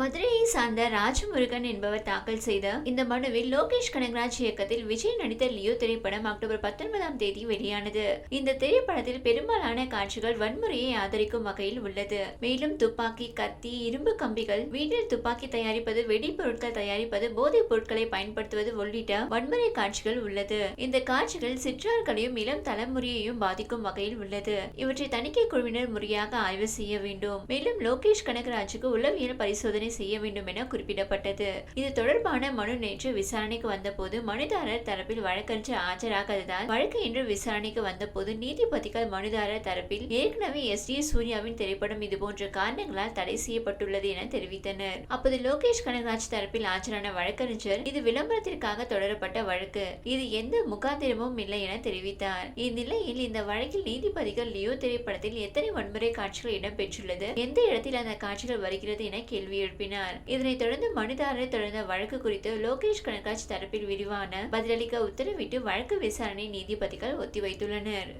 மதுரையை சார்ந்த ராஜமுருகன் என்பவர் தாக்கல் செய்த இந்த மனுவில் லோகேஷ் கனகராஜ் இயக்கத்தில் விஜய் நடித்த லியோ திரைப்படம் அக்டோபர் பத்தொன்பதாம் தேதி வெளியானது. இந்த திரைப்படத்தில் பெரும்பாலான காட்சிகள் வன்முறையை ஆதரிக்கும் வகையில் உள்ளது. மேலும் துப்பாக்கி கத்தி இரும்பு கம்பிகள் வீட்டில் துப்பாக்கி தயாரிப்பது வெடிப்பொருட்கள் தயாரிப்பது போதைப் பொருட்களை பயன்படுத்துவது உள்ளிட்ட வன்முறை காட்சிகள் உள்ளது. இந்த காட்சிகள் சிற்றார்களையும் இளம் தலைமுறையையும் பாதிக்கும் வகையில் உள்ளது. இவற்றை தணிக்கை குழுவினர் முறையாக ஆய்வு செய்ய வேண்டும். மேலும் லோகேஷ் கனகராஜுக்கு உளவியல் பரிசோதனை செய்ய வேண்டும் என குறிப்பிடப்பட்டது. இது தொடர்பான மனு நேற்று விசாரணைக்கு வந்தபோது மனுதாரர் தரப்பில் வழக்கறிஞர் ஆஜராகாததால் வழக்கு இன்று விசாரணைக்கு வந்தபோது நீதிபதிகள் மனுதாரர் தரப்பில் ஏற்கனவே எஸ் டி சூர்யாவின் திரைப்படம் இதுபோன்ற காரணங்களால் தடை செய்யப்பட்டுள்ளது என தெரிவித்தனர். அப்போது லோகேஷ் கனகராஜ் தரப்பில் ஆஜரான வழக்கறிஞர் இது விளம்பரத்திற்காக தொடரப்பட்ட வழக்கு. இது எந்த முகாந்திரமும் இல்லை என தெரிவித்தார். இந்நிலையில் இந்த வழக்கில் நீதிபதிகள் லியோ திரைப்படத்தில் எத்தனை வன்முறை காட்சிகள் இடம்பெற்றுள்ளது எந்த இடத்தில் அந்த காட்சிகள் வருகிறது என கேள்வி எழுப்பினார். இதனைத் தொடர்ந்து மனுதாரர் தொடர்ந்த வழக்கு குறித்து லோகேஷ் கனகராஜ் தரப்பில் விரிவான பதிலளிக்க உத்தரவிட்டு வழக்கு விசாரணை நீதிபதிகள் ஒத்திவைத்துள்ளனர்.